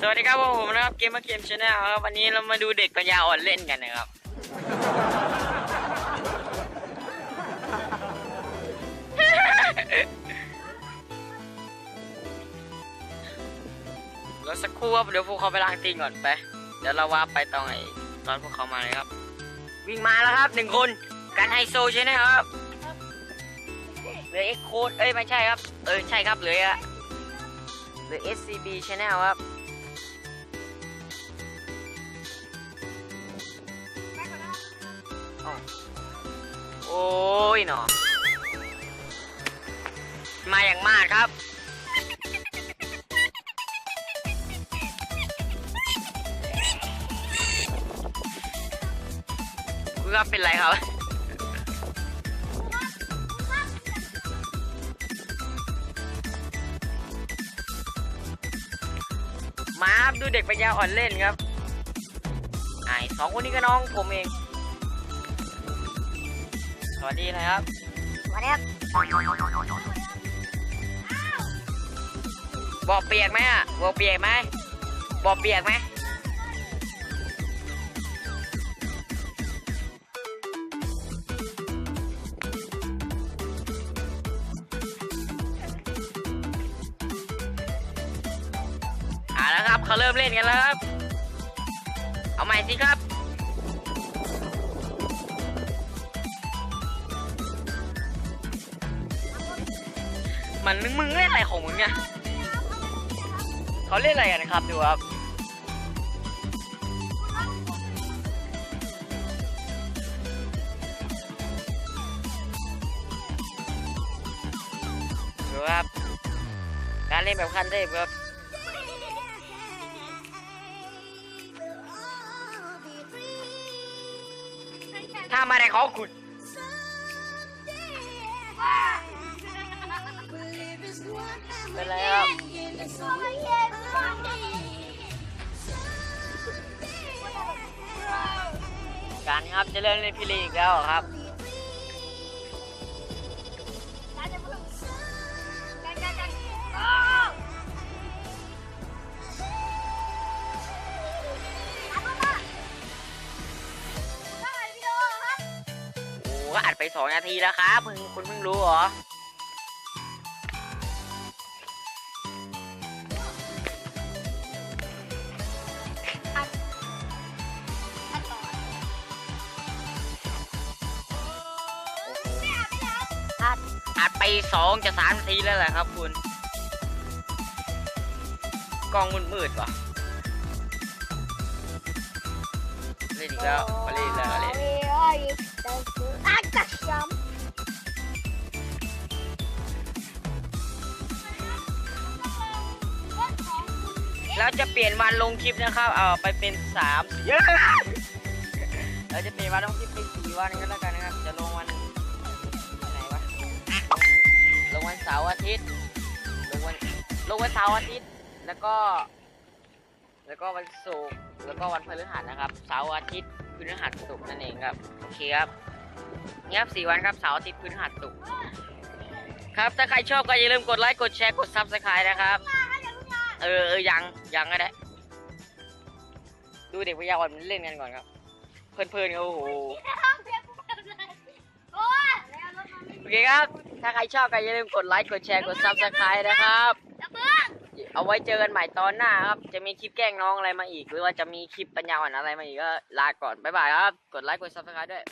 สวัสดีครับผมนะครับเกมมาเกมชาแนลครับวันนี้เรามาดูเด็กปัญญาอ่อนเล่นกันนะครับแล้วสักครู่ครับเดี๋ยวพวกเขาไปล้างตีนก่อนไป เดี๋ยวเราว่าไปตอนไอ้ตอนพวกเขามาเลยครับ วิ่งมาแล้วครับหนึ่งคนการไฮโซใช่ไหมครับเหลือเอ็กโคดเอ้ยไม่ใช่ครับ เออใช่ครับเหลืออะเหลือ SCB Channel ครับ โอ้ยหนอมาอย่างมากครับ คุณครับเป็นไรครับ มาครับดูเด็กปัญญาอ่อนเล่นครับ ไอ้สองคนนี้ก็น้องผมเอง สวัสดีนะครับ สวัสดีครับ บอกเปียกไหมอะบอกเปียกไหมบอกเปียกไหมเอาแล้วครับเขาเริ่มเล่นกันแล้วครับ เอาใหม่สิครับ มันมึงเล่นอะไรของมึงเนี่ยเขาเล่นอะไรกันนะครับดูครับดูครับการเล่นแบบคันเทพครับถ้ามาในของคุ ป็นไรครับการครับจะเล่นเล่นพิลีกแล้วเหรอครับโอ้อัดไปสองนาทีแล้วครับเพิ่งคุณเพิ่งรู้เหรอ อัดไปสองจะสามนาทีแล้วแหละครับคุณกล้องมืดๆว่ะเล่นอีกแล้วมาเล่นอีกแล้วมาเล่น Akşam. แล้วจะเปลี่ยนวันลงคลิปนะครับ เอาไปเป็นสามเยอะเราจะเปลี่ยนวันลงคลิปเป็นสี่วันกันแล้วกันนะครับ จะลงวันไหน วันเสาร์อาทิตย์ ลงวันลงวันเสาร์อาทิตย์ แล้วก็ แล้วก็วันศุกร์ แล้วก็วันพฤหัสนะครับ เสาร์อาทิตย์พฤหัสศุกร์นั่นเองครับ โอเคครับนี่ครับสี่วันครับ เสาร์อาทิตย์พฤหัสศุกร์ ครับ ถ้าใครชอบก็อย่าลืมกดไลค์ กดแชร์ กดซับสไครต์นะครับ เออเออยัง ยังก็ได้ ดูเด็กวิทยาอ่อนมันเล่นกันก่อนครับ เพลินๆครับโอ้โห โอเคครับ ถ้าใครชอบก็อย่าลืมกดไลค์ กดแชร์ กดซับสไครต์นะครับ เอาไว้เจอกันใหม่ตอนหน้าครับ จะมีคลิปแกล้งน้องอะไรมาอีก หรือว่าจะมีคลิปปัญญาอ่อนอะไรมาอีกก็ลาก่อน บ๊ายบายครับ กดไลค์ กดซับสไครต์ด้วย